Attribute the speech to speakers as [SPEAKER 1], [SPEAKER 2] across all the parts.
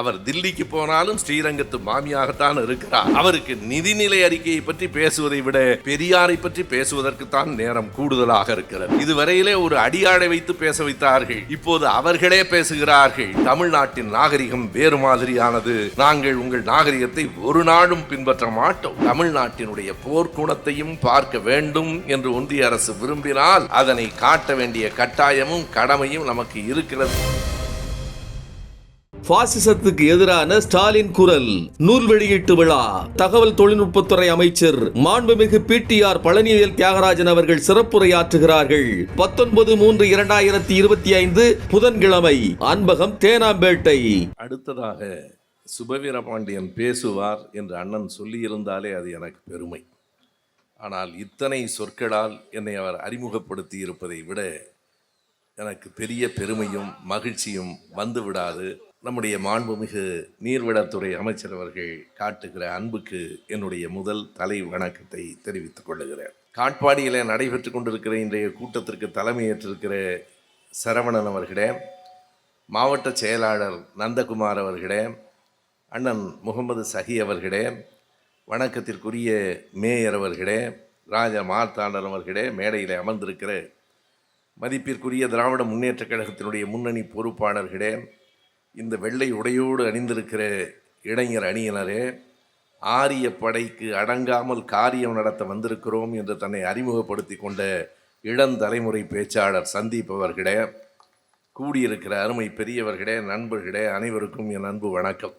[SPEAKER 1] அவர் தில்லிக்கு போனாலும் ஸ்ரீரங்கத்து மாமியாகத்தான் இருக்கிறார். அவருக்கு நிதிநிலை அறிக்கையை பற்றி பேசுவதை விட பெரியாரை பற்றி பேசுவதற்கு தான் நேரம் கூடுதலாக இருக்கிறது. இதுவரையிலே ஒரு அடியாடை வைத்து பேச வைத்தார்கள். இப்போது அவர்களே பேசுகிறார்கள். தமிழ்நாட்டின் நாகரிகம் வேறு மாதிரியானது. நாங்கள் உங்கள் நாகரிகத்தை ஒரு நாளும் பின்பற்ற மாட்டோம். தமிழ்நாட்டினுடைய போர்க்குணத்தையும் பார்க்க வேண்டும் என்று ஒன்றிய அரசு விரும்பினால் அதனை காட்ட வேண்டிய கட்டாயமும் கடமையும் நமக்கு இருக்கிறது.
[SPEAKER 2] பாசிசத்துக்கு எதிரான ஸ்டாலின் குரல். நூல் வெளியீட்டு விழா. தகவல் தொழில்நுட்பத்துறை அமைச்சர் மாண்புமிகு பிடிஆர் பழனிவேல் தியாகராஜன் அவர்கள் சிறப்புரையாற்றுகிறார்கள். பத்தொன்பது மூன்று இரண்டாயிரத்தி இருபத்தி ஐந்து புதன்கிழமை அன்பகம் தேனாம்பேட்டை.
[SPEAKER 1] அடுத்ததாக சுபவீர பாண்டியன் பேசுவார் என்று அண்ணன் சொல்லியிருந்தாலே அது எனக்கு பெருமை. ஆனால் இத்தனை சொற்களால் என்னை அவர் அறிமுகப்படுத்தி இருப்பதை விட எனக்கு பெரிய பெருமையும் மகிழ்ச்சியும் வந்துவிடாது நம்முடைய மாண்புமிகு நீர்வளத்துறை அமைச்சர் அவர்கள் காட்டுகிற அன்புக்கு என்னுடைய முதல் தலை வணக்கத்தை தெரிவித்துக் கொள்ளுகிறேன். காட்பாடியில் நடைபெற்று கொண்டிருக்கிற இன்றைய கூட்டத்திற்கு தலைமையேற்றிருக்கிற சரவணன் அவர்களே மாவட்ட செயலாளர் நந்தகுமார் அவர்களே அண்ணன் முகமது சஹி அவர்களே வணக்கத்திற்குரிய மேயர் அவர்களே ராஜா மார்த்தாண்டர் அவர்களே மேடையில் அமர்ந்திருக்கிற மதிப்பிற்குரிய திராவிட முன்னேற்றக் கழகத்தினுடைய முன்னணி பொறுப்பாளர்களே இந்த வெள்ளை உடையோடு அணிந்திருக்கிற இளைஞர் அணியினரே ஆரிய படைக்கு அடங்காமல் காரியம் நடத்த வந்திருக்கிறோம் என்று தன்னை அறிமுகப்படுத்தி கொண்ட இளந்தலைமுறை பேச்சாளர் சந்தீப் அவர்களே கூடியிருக்கிற அருமை பெரியவர்களே நண்பர்களே அனைவருக்கும் என் அன்பு வணக்கம்.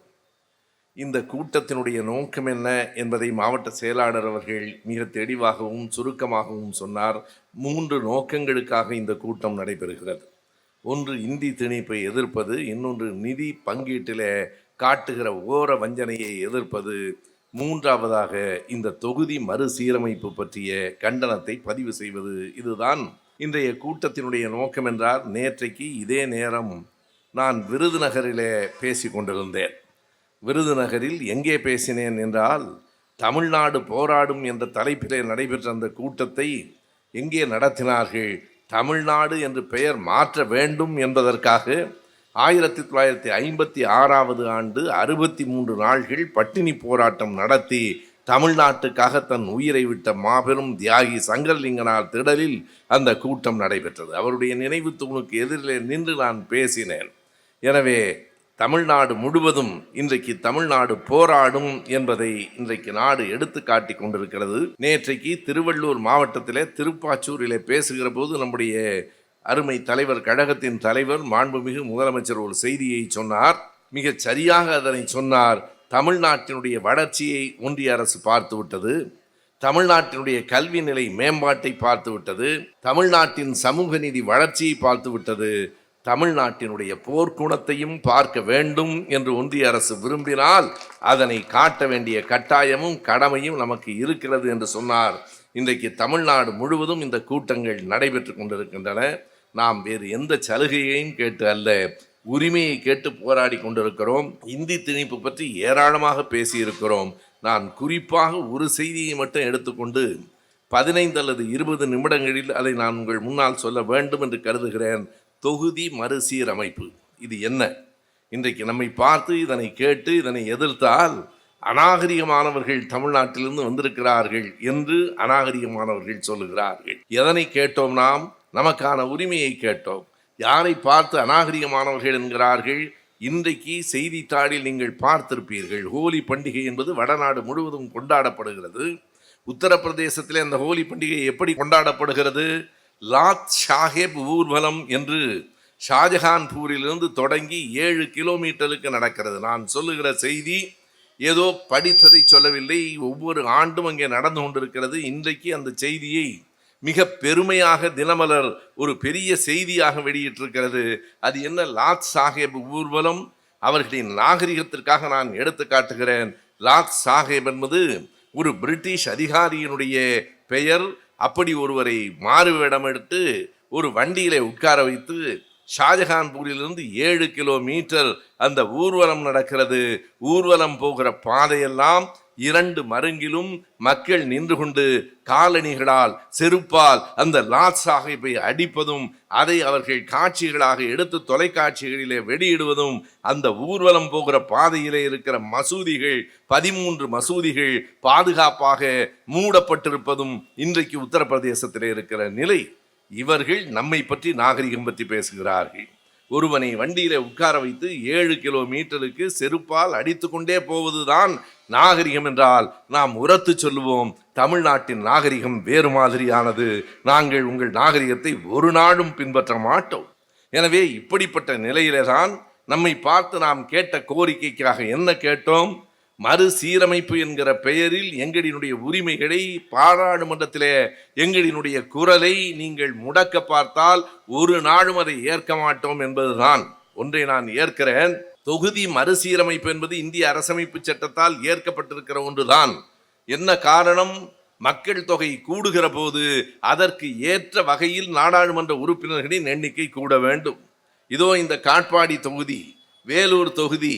[SPEAKER 1] இந்த கூட்டத்தினுடைய நோக்கம் என்ன என்பதை மாவட்ட செயலாளர் அவர்கள் மிக தெளிவாகவும் சுருக்கமாகவும் சொன்னார். மூன்று நோக்கங்களுக்காக இந்த கூட்டம் நடைபெறுகிறது. ஒன்று இந்தி திணிப்பை எதிர்ப்பது இன்னொன்று நிதி பங்கீட்டில் காட்டுகிற ஓர வஞ்சனையை எதிர்ப்பது. மூன்றாவதாக இந்த தொகுதி மறுசீரமைப்பு பற்றிய கண்டனத்தை பதிவு செய்வது இதுதான். இன்றைய கூட்டத்தினுடைய நோக்கம் என்றால் நேற்றைக்கு இதே நேரம் நான் விருதுநகரிலே பேசி கொண்டிருந்தேன். விருதுநகரில் எங்கே பேசினேன் என்றால் தமிழ்நாடு போராடும் என்ற தலைப்பிலே நடைபெற்ற அந்த கூட்டத்தை எங்கே நடத்தினார்கள் தமிழ்நாடு என்று பெயர் மாற்ற வேண்டும் என்பதற்காக ஆயிரத்தி தொள்ளாயிரத்தி ஐம்பத்தி ஆறாவது ஆண்டு அறுபத்தி மூன்று நாள்கள் பட்டினி போராட்டம் நடத்தி தமிழ்நாட்டுக்காக தன் உயிரை விட்ட மாபெரும் தியாகி சங்கர்லிங்கனார் திடலில் அந்த கூட்டம் நடைபெற்றது. அவருடைய நினைவு தூணுக்கு எதிரிலே நின்று நான் பேசினேன். எனவே தமிழ்நாடு முழுவதும் இன்றைக்கு தமிழ்நாடு போராடும் என்பதை இன்றைக்கு நாடு எடுத்து காட்டி கொண்டிருக்கிறது. நேற்றைக்கு திருவள்ளூர் மாவட்டத்திலே திருப்பாச்சூரிலே பேசுகிற போது நம்முடைய அருமை தலைவர் கழகத்தின் தலைவர் மாண்புமிகு முதலமைச்சர் ஒரு செய்தியை சொன்னார். மிகச் சரியாக அதனை சொன்னார். தமிழ்நாட்டினுடைய வளர்ச்சியை ஒன்றிய அரசு பார்த்துவிட்டது தமிழ்நாட்டினுடைய கல்வி நிலை மேம்பாட்டை பார்த்துவிட்டது தமிழ்நாட்டின் சமூக நீதி வளர்ச்சியை பார்த்துவிட்டது தமிழ்நாட்டினுடைய போர்க்குணத்தையும் பார்க்க வேண்டும் என்று ஒன்றிய அரசு விரும்பினால் அதனை காட்ட வேண்டிய கட்டாயமும் கடமையும் நமக்கு இருக்கிறது என்று சொன்னார். இன்றைக்கு தமிழ்நாடு முழுவதும் இந்த கூட்டங்கள் நடைபெற்று கொண்டிருக்கின்றன. நாம் வேறு எந்த சலுகையையும் கேட்டு அல்ல உரிமையை கேட்டு போராடி கொண்டிருக்கிறோம். இந்தி திணிப்பு பற்றி ஏராளமாக பேசியிருக்கிறோம். நான் குறிப்பாக ஒரு செய்தியை மட்டும் எடுத்துக்கொண்டு பதினைந்து அல்லது இருபது நிமிடங்களில் அதை நான் உங்கள் முன்னால் சொல்ல வேண்டும் என்று கருதுகிறேன். தொகுதி மறுசீரமைப்பு. இது என்ன? இன்றைக்கு நம்மை பார்த்து இதனை கேட்டு இதனை எதிர்த்தால் அநாகரிகமானவர்கள் தமிழ்நாட்டிலிருந்து வந்திருக்கிறார்கள் என்று அநாகரிகமானவர்கள் சொல்லுகிறார்கள். எதனை கேட்டோம் நாம்? நமக்கான உரிமையை கேட்டோம். யாரை பார்த்து அநாகரிகமானவர்கள் என்கிறார்கள்? இன்றைக்கு செய்தித்தாளில் நீங்கள் பார்த்திருப்பீர்கள். ஹோலி பண்டிகை என்பது வடநாடு முழுவதும் கொண்டாடப்படுகிறது. உத்தரப்பிரதேசத்தில் அந்த ஹோலி பண்டிகை எப்படி கொண்டாடப்படுகிறது? லாத் ஷாஹேப் ஊர்வலம் என்று ஷாஜஹான்பூரிலிருந்து தொடங்கி ஏழு கிலோமீட்டருக்கு நடக்கிறது. நான் சொல்லுகிற செய்தி ஏதோ படித்ததை சொல்லவில்லை. ஒவ்வொரு ஆண்டும் அங்கே நடந்து கொண்டிருக்கிறது. இன்றைக்கு அந்த செய்தியை மிக பெருமையாக தினமலர் ஒரு பெரிய செய்தியாக வெளியிட்டிருக்கிறது. அது என்ன? லாத் சாஹேப் ஊர்வலம். அவர்களின் நாகரிகத்திற்காக நான் எடுத்து காட்டுகிறேன். லாத் சாஹேப் என்பது ஒரு பிரிட்டிஷ் அதிகாரியினுடைய பெயர். அப்படி ஒருவரை மாறு வேடம் எடுத்து ஒரு வண்டியிலே உட்கார வைத்து ஷாஜஹான்பூரிலிருந்து ஏழு கிலோமீட்டர் அந்த ஊர்வலம் நடக்கிறது. ஊர்வலம் போகிற பாதையெல்லாம் இரண்டு மருங்கிலும் மக்கள் நின்று கொண்டு காலணிகளால் செருப்பால் அந்த லாட் சாஹிப்பை அடிப்பதும் அதை அவர்கள் காட்சிகளாக எடுத்து தொலைக்காட்சிகளிலே வெளியிடுவதும் அந்த ஊர்வலம் போகிற பாதையிலே இருக்கிற மசூதிகள் பதிமூன்று மசூதிகள் பாதுகாப்பாக மூடப்பட்டிருப்பதும் இன்றைக்கு உத்தரப்பிரதேசத்திலே இருக்கிற நிலை. இவர்கள் நம்மை பற்றி நாகரிகம் பற்றி பேசுகிறார்கள். ஒருவனை வண்டியில உட்கார வைத்து ஏழு கிலோமீட்டருக்கு செருப்பால் அடித்து கொண்டே போவதுதான் நாகரிகம் என்றால் நாம் உரத்து சொல்லுவோம். தமிழ்நாட்டின் நாகரிகம் வேறு மாதிரியானது. நாங்கள் உங்கள் நாகரிகத்தை ஒரு நாளும் பின்பற்ற மாட்டோம். எனவே இப்படிப்பட்ட நிலையிலே தான் நம்மை பார்த்து நாம் கேட்ட கோரிக்கைக்காக என்ன கேட்டோம்? மறுசீரமைப்பு என்கிற பெயரில் எங்களினுடைய உரிமைகளை பாராளுமன்றத்திலே எங்களினுடைய குரலை நீங்கள் முடக்க பார்த்தால் ஒரு நாளும் அதை ஏற்க மாட்டோம் என்பதுதான். ஒன்றை நான் ஏற்கிறேன். தொகுதி மறுசீரமைப்பு என்பது இந்திய அரசமைப்பு சட்டத்தால் ஏற்கப்பட்டிருக்கிற ஒன்றுதான். என்ன காரணம்? மக்கள் தொகை கூடுகிற போது அதற்கு ஏற்ற வகையில் நாடாளுமன்ற உறுப்பினர்களின் எண்ணிக்கை கூட வேண்டும். இதோ இந்த காட்பாடி தொகுதி வேலூர் தொகுதி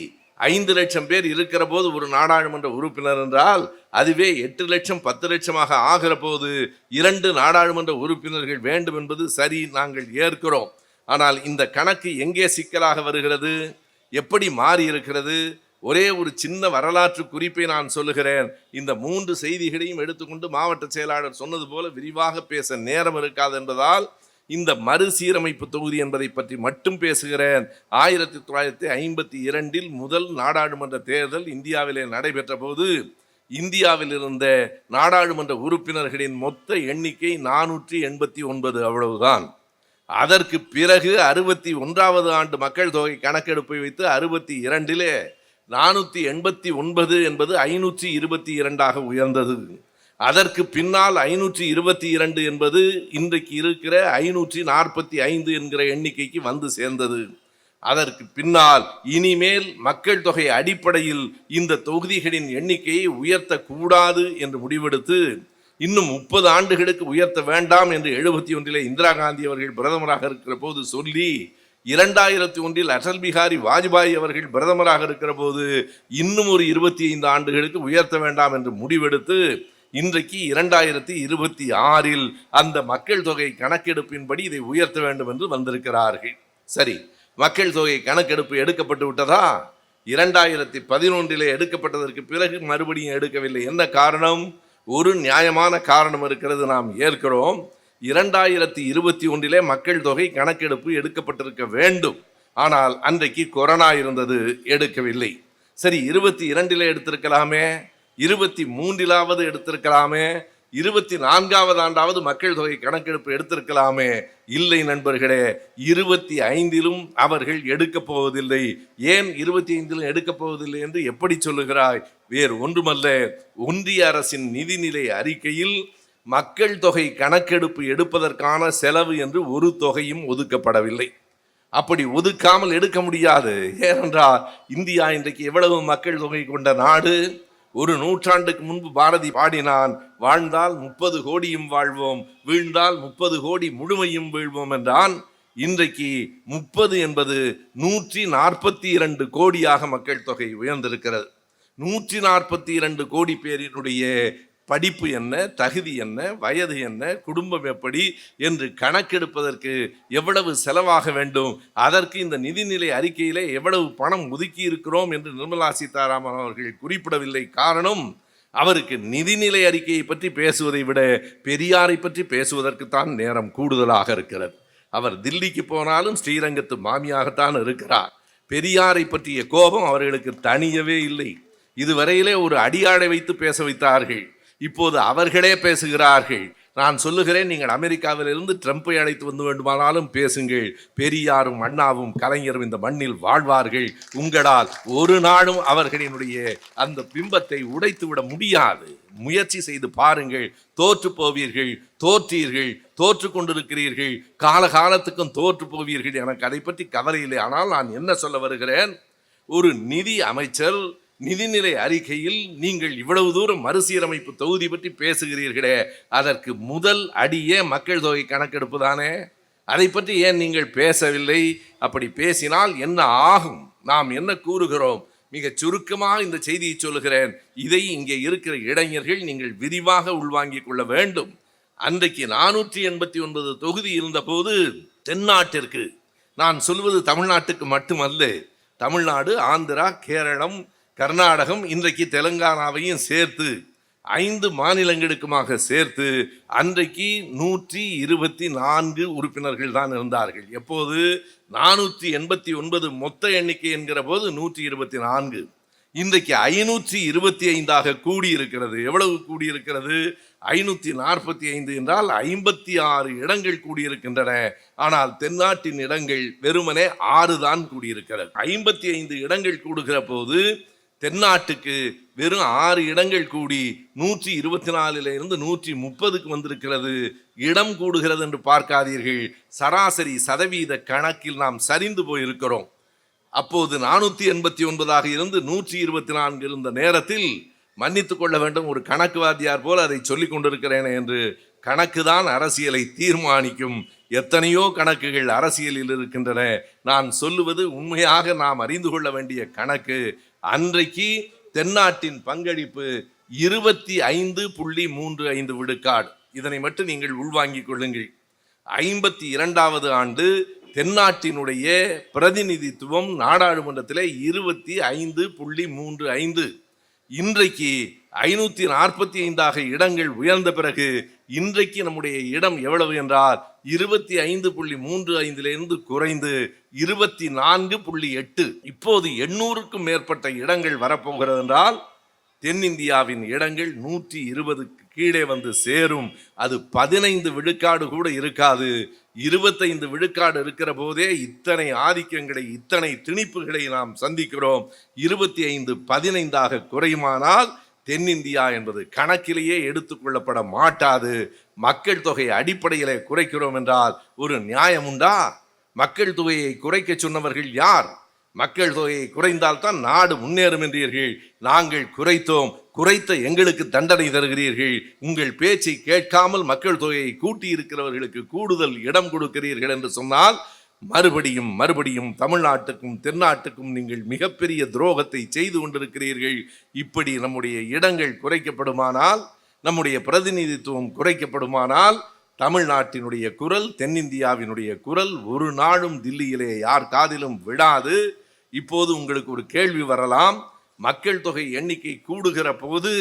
[SPEAKER 1] ஐந்து லட்சம் பேர் இருக்கிற போது ஒரு நாடாளுமன்ற உறுப்பினர் என்றால் அதுவே எட்டு லட்சம் பத்து லட்சமாக ஆகிற போது இரண்டு நாடாளுமன்ற உறுப்பினர்கள் வேண்டும் என்பது சரி நாங்கள் ஏற்கிறோம். ஆனால் இந்த கணக்கு எங்கே சிக்கலாக வருகிறது? எப்படி மாறி இருக்கிறது? ஒரே ஒரு சின்ன வரலாற்று குறிப்பை நான் சொல்லுகிறேன். இந்த மூன்று செய்திகளையும் எடுத்துக்கொண்டு மாவட்ட செயலாளர் சொன்னது போல விரிவாக பேச நேரம் இருக்காது என்பதால் இந்த மறுசீரமைப்பு தொகுதி என்பதை பற்றி மட்டும் பேசுகிறேன். ஆயிரத்தி தொள்ளாயிரத்தி ஐம்பத்தி இரண்டில் முதல் நாடாளுமன்ற தேர்தல் இந்தியாவிலே நடைபெற்ற போது இந்தியாவில் இருந்த நாடாளுமன்ற உறுப்பினர்களின் மொத்த எண்ணிக்கை நானூற்றி எண்பத்தி ஒன்பது அவ்வளவுதான். அதற்கு பிறகு அறுபத்தி ஒன்றாவது ஆண்டு மக்கள் தொகை கணக்கெடுப்பை வைத்து அறுபத்தி இரண்டிலே நானூற்றி எண்பத்தி ஒன்பது என்பது ஐநூற்றி இருபத்தி இரண்டாக உயர்ந்தது. அதற்கு பின்னால் ஐநூற்றி இருபத்தி இரண்டு என்பது இன்றைக்கு இருக்கிற ஐநூற்றி நாற்பத்தி ஐந்து என்கிற எண்ணிக்கைக்கு வந்து சேர்ந்தது. அதற்கு பின்னால் இனிமேல் மக்கள் தொகை அடிப்படையில் இந்த தொகுதிகளின் எண்ணிக்கையை உயர்த்தக்கூடாது என்று முடிவெடுத்து இன்னும் முப்பது ஆண்டுகளுக்கு உயர்த்த வேண்டாம் என்று எழுபத்தி ஒன்றிலே இந்திரா காந்தி அவர்கள் பிரதமராக இருக்கிற போது சொல்லி இரண்டாயிரத்தி ஒன்றில் அடல் பிகாரி வாஜ்பாய் அவர்கள் பிரதமராக இருக்கிற போது இன்னும் ஒரு இருபத்தி ஐந்து ஆண்டுகளுக்கு உயர்த்த வேண்டாம் என்று முடிவெடுத்து இன்றைக்கு இரண்டாயிரத்தி இருபத்தி ஆறில் அந்த மக்கள் தொகை கணக்கெடுப்பின்படி இதை உயர்த்த வேண்டும் என்று வந்திருக்கிறார்கள். சரி மக்கள் தொகை கணக்கெடுப்பு எடுக்கப்பட்டு விட்டதா? இரண்டாயிரத்தி பதினொன்றிலே எடுக்கப்பட்டதற்கு பிறகு மறுபடியும் எடுக்கவில்லை. என்ன காரணம்? ஒரு நியாயமான காரணம் இருக்கிறது நாம் ஏற்கிறோம். இரண்டாயிரத்தி இருபத்தி ஒன்றிலே மக்கள் தொகை கணக்கெடுப்பு எடுக்கப்பட்டிருக்க வேண்டும். ஆனால் அன்றைக்கு கொரோனா இருந்தது எடுக்கவில்லை. சரி இருபத்தி இரண்டிலே எடுத்திருக்கலாமே? இருபத்தி மூன்றிலாவது எடுத்திருக்கலாமே? இருபத்தி நான்காவது ஆண்டாவது மக்கள் தொகை கணக்கெடுப்பு எடுத்திருக்கலாமே. இல்லை நண்பர்களே இருபத்தி ஐந்திலும் அவர்கள் எடுக்கப் போவதில்லை. ஏன் இருபத்தி ஐந்திலும் எடுக்கப் போவதில்லை என்று எப்படி சொல்லுகிறாய்? வேறு ஒன்றுமல்ல. ஒன்றிய அரசின் நிதிநிலை அறிக்கையில் மக்கள் தொகை கணக்கெடுப்பு எடுப்பதற்கான செலவு என்று ஒரு தொகையும் ஒதுக்கப்படவில்லை. அப்படி ஒதுக்காமல் எடுக்க முடியாது. ஏனென்றால் இந்தியா இன்றைக்கு எவ்வளவு மக்கள் தொகை கொண்ட நாடு? ஒரு நூற்றாண்டுக்கு முன்பு பாரதி பாடினான் வாழ்ந்தால் முப்பது கோடியும் வாழ்வோம் வீழ்ந்தால் முப்பது கோடி முழுமையும் வீழ்வோம் என்றான். இன்றைக்கு முப்பது என்பது நூற்றி நாற்பத்தி இரண்டு கோடியாக மக்கள் தொகை உயர்ந்திருக்கிறது. நூற்றி நாற்பத்தி இரண்டு கோடி பேரினுடைய படிப்பு என்ன தகுதி என்ன வயது என்ன குடும்பம் எப்படி என்று கணக்கெடுப்பதற்கு எவ்வளவு செலவாக வேண்டும் அதற்கு இந்த நிதிநிலை அறிக்கையிலே எவ்வளவு பணம் ஒதுக்கி இருக்கிறோம் என்று நிர்மலா சீதாராமன் அவர்கள் குறிப்பிடவில்லை காரணம் அவருக்கு நிதிநிலை அறிக்கையை பற்றி பேசுவதை விட பெரியாரை பற்றி பேசுவதற்குத்தான் நேரம் கூடுதலாக இருக்கிறது. அவர் தில்லிக்கு போனாலும் ஸ்ரீரங்கத்து மாமியாகத்தான் இருக்கிறார். பெரியாரை பற்றிய கோபம் அவர்களுக்கு தனியவே இல்லை. இதுவரையிலே ஒரு அடியாடை வைத்து பேச வைத்தார்கள். இப்போது அவர்களே பேசுகிறார்கள். நான் சொல்லுகிறேன் நீங்கள் அமெரிக்காவிலிருந்து ட்ரம்ப்பை அழைத்து வந்து வேண்டுமானாலும் பேசுங்கள். பெரியாரும் அண்ணாவும் கலைஞரும் இந்த மண்ணில் வாழ்வார்கள். உங்களால் ஒரு நாளும் அவர்களினுடைய அந்த பிம்பத்தை உடைத்து விட முடியாது. முயற்சி செய்து பாருங்கள். தோற்று போவீர்கள் தோற்றீர்கள் தோற்று கொண்டிருக்கிறீர்கள். காலகாலத்துக்கும் தோற்று போவீர்கள். எனக்கு அதை பற்றி கவலை இல்லை. ஆனால் நான் என்ன சொல்ல வருகிறேன்? ஒரு நிதி அமைச்சர் நிதிநிலை அறிக்கையில் நீங்கள் இவ்வளவு தூரம் மறுசீரமைப்பு தொகுதி பற்றி பேசுகிறீர்களே அதற்கு முதல் அடியே மக்கள் தொகை கணக்கெடுப்பு தானே? அதை பற்றி ஏன் நீங்கள் பேசவில்லை? அப்படி பேசினால் என்ன ஆகும்? நாம் என்ன கூறுகிறோம்? மிகச் சுருக்கமாக இந்த செய்தியை சொல்லுகிறேன். இதை இங்கே இருக்கிற இளைஞர்கள் நீங்கள் விரிவாக உள்வாங்கிக் கொள்ள வேண்டும். அன்றைக்கு நானூற்றி எண்பத்தி ஒன்பது தொகுதி இருந்தபோது தென்னாட்டிற்கு நான் சொல்வது தமிழ்நாட்டுக்கு மட்டுமல்ல தமிழ்நாடு ஆந்திரா கேரளம் கர்நாடகம் இன்றைக்கு தெலுங்கானாவையும் சேர்த்து ஐந்து மாநிலங்களுக்குமாக சேர்த்து அன்றைக்கு நூற்றி இருபத்தி நான்கு உறுப்பினர்கள் தான் இருந்தார்கள். எப்போது? நானூற்றி எண்பத்தி ஒன்பது மொத்த எண்ணிக்கை என்கிற போது நூற்றி இருபத்தி நான்கு. இன்றைக்கு ஐநூற்றி இருபத்தி ஐந்தாக கூடியிருக்கிறது. எவ்வளவு கூடியிருக்கிறது? ஐநூற்றி நாற்பத்தி ஐந்து என்றால் ஐம்பத்தி ஆறு இடங்கள் கூடியிருக்கின்றன. ஆனால் தென்னாட்டின் இடங்கள் வெறுமனே ஆறு தான் கூடியிருக்கிறது. ஐம்பத்தி ஐந்து இடங்கள் கூடுகிற போது தென்னாட்டுக்கு வெறும் ஆறு இடங்கள் கூடி நூற்றி இருபத்தி நாலுல இருந்து நூற்றி முப்பதுக்கு வந்திருக்கிறது. இடம் கூடுகிறது என்று பார்க்காதீர்கள். சராசரி சதவீத கணக்கில் நாம் சரிந்து போயிருக்கிறோம். அப்போது நானூற்றி எண்பத்தி ஒன்பதாக இருந்து நூற்றி இருபத்தி நான்கு இருந்த நேரத்தில் மன்னித்து கொள்ள வேண்டும். ஒரு கணக்கு வாத்தியார் போல் அதை சொல்லிக் கொண்டிருக்கிறேன் என்று கணக்கு தான் அரசியலை தீர்மானிக்கும். எத்தனையோ கணக்குகள் அரசியலில் இருக்கின்றன. நான் சொல்லுவது உண்மையாக நாம் அறிந்து கொள்ள வேண்டிய கணக்கு. அன்றைக்கு தென்னாட்டின் பங்களிப்பு இருபத்தி ஐந்து புள்ளி மூன்று ஐந்து விழுக்காடு. இதனை மட்டும் நீங்கள் உள்வாங்கிக் கொள்ளுங்கள். ஐம்பத்தி இரண்டாவது ஆண்டு தென்னாட்டினுடைய பிரதிநிதித்துவம் நாடாளுமன்றத்தில் இருபத்தி ஐந்து புள்ளி மூன்று ஐந்து. இன்றைக்கு ஐநூற்றி நாற்பத்தி ஐந்தாக இடங்கள் உயர்ந்த பிறகு இன்றைக்கு நம்முடைய இடம் எவ்வளவு என்றால் இருபத்தி ஐந்து புள்ளி மூன்று ஐந்திலிருந்து குறைந்து இருபத்தி நான்கு புள்ளி எட்டு. இப்போது எண்ணூறுக்கும் மேற்பட்ட இடங்கள் வரப்போகிறது என்றால் தென்னிந்தியாவின் இடங்கள் நூற்றி இருபதுக்கு கீழே வந்து சேரும். அது பதினைந்து விழுக்காடு கூட இருக்காது. இருபத்தைந்து விழுக்காடு இருக்கிற போதே இத்தனை ஆதிக்கங்களை இத்தனை திணிப்புகளை நாம் சந்திக்கிறோம். இருபத்தி ஐந்து பதினைந்தாக குறையுமானால் தென்னிந்தியா என்பது கணக்கிலேயே எடுத்துக்கொள்ளப்பட மாட்டாது. மக்கள் தொகை அடிப்படையிலே குறைக்கிறோம் என்றால் ஒரு நியாயம் உண்டா? மக்கள் தொகையை குறைக்க சொன்னவர்கள் யார்? மக்கள் தொகையை குறைந்தால்தான் நாடு முன்னேறும் என்றீர்கள். நாங்கள் குறைத்தோம். குறைத்த எங்களுக்கு தண்டனை தருகிறீர்கள். உங்கள் பேச்சை கேட்காமல் மக்கள் தொகையை கூட்டி இருக்கிறவர்களுக்கு கூடுதல் இடம் கொடுக்கிறீர்கள் என்று சொன்னால் மறுபடியும் மறுபடியும் தமிழ்நாட்டுக்கும் தென்னாட்டுக்கும் நீங்கள் மிகப்பெரிய துரோகத்தை செய்து கொண்டிருக்கிறீர்கள். இப்படி நம்முடைய இடங்கள் குறைக்கப்படுமானால் நம்முடைய பிரதிநிதித்துவம் குறைக்கப்படுமானால் தமிழ்நாட்டினுடைய குரல் தென்னிந்தியாவினுடைய குரல் ஒரு நாளும் தில்லியிலே யார் காதிலும் விடாது இப்போது உங்களுக்கு ஒரு கேள்வி வரலாம். மக்கள் தொகை எண்ணிக்கை கூடுகிற போது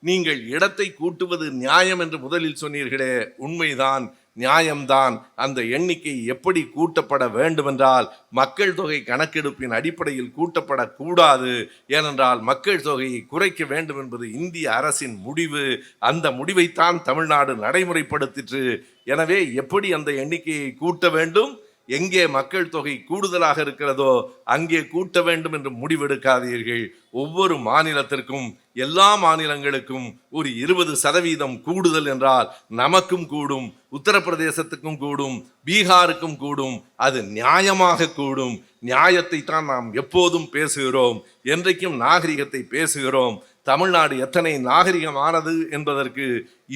[SPEAKER 1] நீங்கள் இடத்தை கூட்டுவது நியாயம் என்று முதலில் சொன்னீர்களே. உண்மைதான். நியாயம்தான். அந்த எண்ணிக்கை எப்படி கூட்டப்பட வேண்டுமென்றால் மக்கள் தொகை கணக்கெடுப்பின் அடிப்படையில் கூட்டப்படக்கூடாது. ஏனென்றால் மக்கள் தொகையை குறைக்க வேண்டும் என்பது இந்திய அரசின் முடிவு. அந்த முடிவைத்தான் தமிழ்நாடு நடைமுறைப்படுத்திற்று. எனவே எப்படி அந்த எண்ணிக்கையை கூட்ட வேண்டும்? எங்கே மக்கள் தொகை கூடுதலாக இருக்கிறதோ அங்கே கூட்ட வேண்டும் என்று முடிவெடுக்காதீர்கள். ஒவ்வொரு மாநிலத்திற்கும் எல்லா மாநிலங்களுக்கும் ஒரு இருபது சதவீதம் கூடுதல் என்றால் நமக்கும் கூடும் உத்தரப்பிரதேசத்துக்கும் கூடும் பீகாருக்கும் கூடும் அது நியாயமாக கூடும். நியாயத்தை தான் நாம் எப்போதும் பேசுகிறோம் என்றைக்கும் நாகரிகத்தை பேசுகிறோம். தமிழ்நாடு எத்தனை நாகரிகமானது என்பதற்கு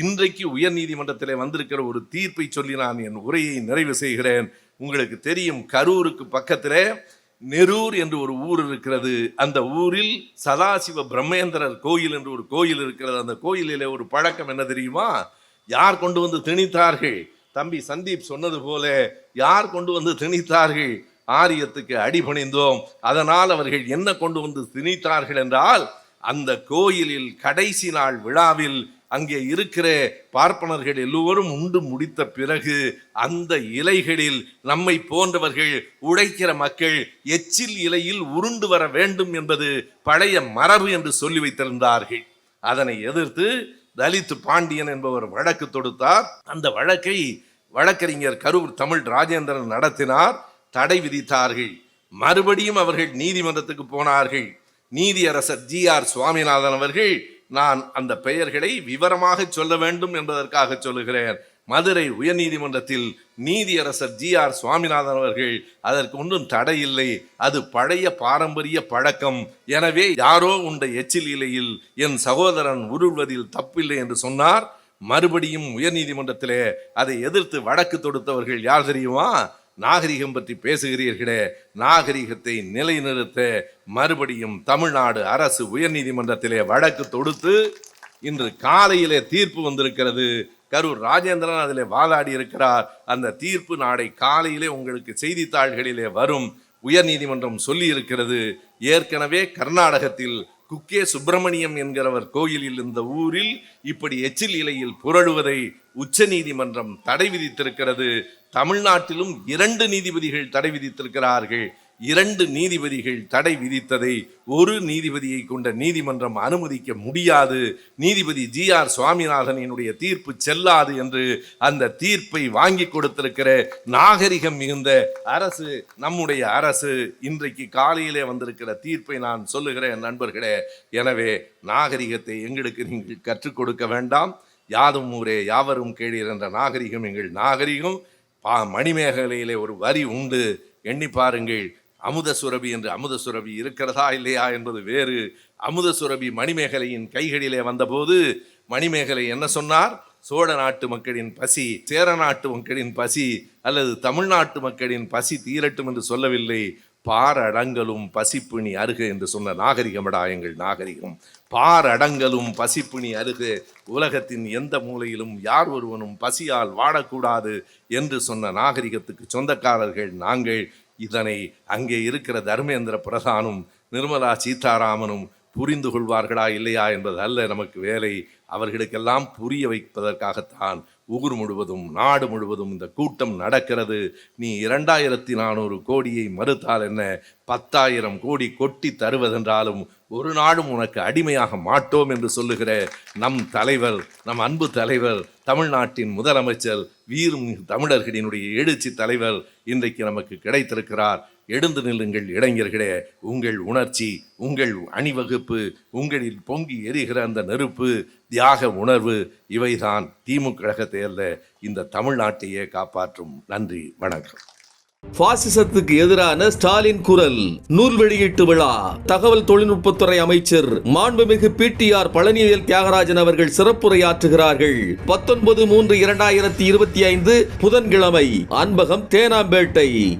[SPEAKER 1] இன்றைக்கு உயர்நீதிமன்றத்திலே வந்திருக்கிற ஒரு தீர்ப்பை சொல்லி நான் என் உரையை நிறைவு செய்கிறேன். உங்களுக்கு தெரியும் கரூருக்கு பக்கத்திலே நெரூர் என்று ஒரு ஊர் இருக்கிறது. அந்த ஊரில் சதாசிவ பிரம்மேந்திரர் கோயில் என்று ஒரு கோயில் இருக்கிறது. அந்த கோயிலில் ஒரு பழக்கம் என்ன தெரியுமா? யார் கொண்டு வந்து திணித்தார்கள்? தம்பி சந்தீப் சொன்னது போல யார் கொண்டு வந்து திணித்தார்கள்? ஆரியத்துக்கு அடிபணிந்தோம் அதனால் அவர்கள் என்ன கொண்டு வந்து திணித்தார்கள் என்றால் அந்த கோயிலில் கடைசி நாள் விழாவில் அங்கே இருக்கிற பார்ப்பனர்கள் எல்லோரும் உண்டு முடித்த பிறகு அந்த இலைகளில் நம்மை போன்றவர்கள் உழைக்கிற மக்கள் எச்சில் இலையில் உருண்டு வர வேண்டும் என்பது பழைய மரபு என்று சொல்லி வைத்திருந்தார்கள். அதனை எதிர்த்து தலித் பாண்டியன் என்பவர் வழக்கு தொடுத்தார். அந்த வழக்கை வழக்கறிஞர் கரூர் தமிழ் ராஜேந்திரன் நடத்தினார். தடை விதித்தார்கள். மறுபடியும் அவர்கள் நீதிமன்றத்துக்கு போனார்கள். நீதியரசர் ஜி ஆர் சுவாமிநாதன் அவர்கள் நான் அந்த பெயர்களை விவரமாக சொல்ல வேண்டும் என்பதற்காக சொல்லுகிறேன். மதுரை உயர்நீதிமன்றத்தில் நீதியரசர் ஜி ஆர் சுவாமிநாதன் அவர்கள் அதற்கு ஒன்றும் தடை இல்லை. அது பழைய பாரம்பரிய பழக்கம். எனவே யாரோ உண்ட எச்சில் இலையில் என் சகோதரன் உருள்வதில் தப்பில்லை என்று சொன்னார். மறுபடியும் உயர்நீதிமன்றத்திலே அதை எதிர்த்து வழக்கு தொடுத்தவர்கள் யார் தெரியுமா? நாகரிகம் பற்றி பேசுகிறீர்களே நாகரிகத்தை நிலைநிறுத்த மறுபடியும் தமிழ்நாடு அரசு உயர்நீதிமன்றத்திலே வழக்கு தொடுத்து இன்று காலையிலே தீர்ப்பு வந்திருக்கிறது. கரூர் ராஜேந்திரன் அதில் வாதாடி இருக்கிறார் அந்த தீர்ப்பு நாளை காலையிலே உங்களுக்கு செய்தித்தாள்களிலே வரும். உயர்நீதிமன்றம் சொல்லி இருக்கிறது ஏற்கனவே கர்நாடகத்தில் குக்கே சுப்பிரமணியம் என்கிறவர் கோயிலில் இந்த ஊரில் இப்படி எச்சில் இலையில் புரழுவதை உச்ச நீதிமன்றம் தடை விதித்திருக்கிறது. தமிழ்நாட்டிலும் இரண்டு நீதிபதிகள் தடை விதித்திருக்கிறார்கள். இரண்டு நீதிபதிகள் தடை விதித்ததை ஒரு நீதிபதியை கொண்ட நீதிமன்றம் அனுமதிக்க முடியாது. நீதிபதி ஜி ஆர் சுவாமிநாதனினுடைய தீர்ப்பு செல்லாது என்று அந்த தீர்ப்பை வாங்கி கொடுத்திருக்கிற நாகரிகம் மிகுந்த அரசு நம்முடைய அரசு இன்றைக்கு காலையிலே வந்திருக்கிற தீர்ப்பை நான் சொல்லுகிறேன் நண்பர்களே. எனவே நாகரிகத்தை எங்களுக்கு நீங்கள் கற்றுக் கொடுக்க வேண்டாம். யாதும் ஊரே யாவரும் கேளீர் என்ற நாகரிகம் எங்கள் நாகரிகம். பா மணிமேகலையிலே ஒரு வரி உண்டு. எண்ணி பாருங்கள். அமுத சுரபி என்று அமுத சுரபி இருக்கிறதா இல்லையா என்பது வேறு. அமுத சுரபி மணிமேகலையின் கைகளிலே வந்தபோது மணிமேகலை என்ன சொன்னார்? சோழ நாட்டு மக்களின் பசி சேர நாட்டு மக்களின் பசி அல்லது தமிழ்நாட்டு மக்களின் பசி தீரட்டும் என்று சொல்லவில்லை. பாரடங்கலும் பசிப்பிணி அருக என்று சொன்ன நாகரிகமடா எங்கள் நாகரிகம். பாரடங்கலும் பசிப்பிணி அருக உலகத்தின் எந்த மூலையிலும் யார் ஒருவனும் பசியால் வாடக்கூடாது என்று சொன்ன நாகரிகத்துக்கு சொந்தக்காரர்கள் நாங்கள் இதனை அங்கே இருக்கிற தர்மேந்திர பிரதானும் நிர்மலா சீதாராமனும் புரிந்து கொள்வார்களா இல்லையா என்பது அல்ல நமக்கு வேலை. அவர்களுக்கெல்லாம் புரிய வைப்பதற்காகத்தான் ஊர் முழுவதும் நாடு முழுவதும் இந்த கூட்டம் நடக்கிறது. நீ இரண்டாயிரத்தி நானூறு கோடியை மறுத்தால் என்ன? பத்தாயிரம் கோடி கொட்டி தருவதென்றாலும் ஒரு நாளும் உனக்கு அடிமையாக மாட்டோம் என்று சொல்லுகிற நம் தலைவர் நம் அன்பு தலைவர் தமிழ்நாட்டின் முதலமைச்சர் வீரும் தமிழர்களினுடைய எழுச்சி தலைவர் இன்றைக்கு நமக்கு கிடைத்திருக்கிறார். எழுந்து நில்லுங்கள் இளைஞர்களே உங்கள் உணர்ச்சி உங்கள் அணிவகுப்பு உங்களில் பொங்கி எரிகிற அந்த நெருப்பு தியாக உணர்வு இவைதான் திமுக கழகத்தை அல்ல இந்த தமிழ்நாட்டையே காப்பாற்றும். நன்றி வணக்கம்.
[SPEAKER 2] பாசிசத்துக்கு எதிரான ஸ்டாலின் குரல். நூல் வெளியீட்டு விழா. தகவல் தொழில்நுட்பத்துறை அமைச்சர் மாண்புமிகு பிடிஆர் பழனிவேல் தியாகராஜன் அவர்கள் சிறப்புரையாற்றுகிறார்கள். பத்தொன்பது மூன்று இரண்டாயிரத்தி இருபத்தி ஐந்து புதன்கிழமை. அன்பகம் தேனாம்பேட்டை.